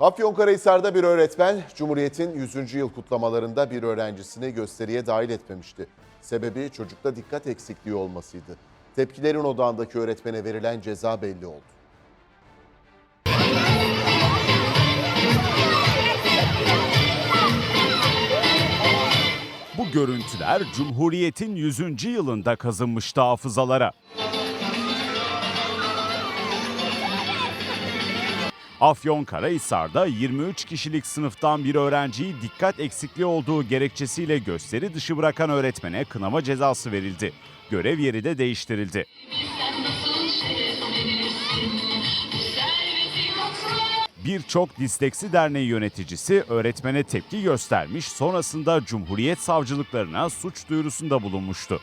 Afyonkarahisar'da bir öğretmen Cumhuriyet'in 100. yıl kutlamalarında bir öğrencisini gösteriye dahil etmemişti. Sebebi çocukta dikkat eksikliği olmasıydı. Tepkilerin odağındaki öğretmene verilen ceza belli oldu. Bu görüntüler Cumhuriyet'in 100. yılında kazınmıştı hafızalara. Afyonkarahisar'da 23 kişilik sınıftan bir öğrenciyi dikkat eksikliği olduğu gerekçesiyle gösteri dışı bırakan öğretmene kınama cezası verildi. Görev yeri de değiştirildi. Birçok disleksi derneği yöneticisi öğretmene tepki göstermiş, sonrasında Cumhuriyet savcılıklarına suç duyurusunda bulunmuştu.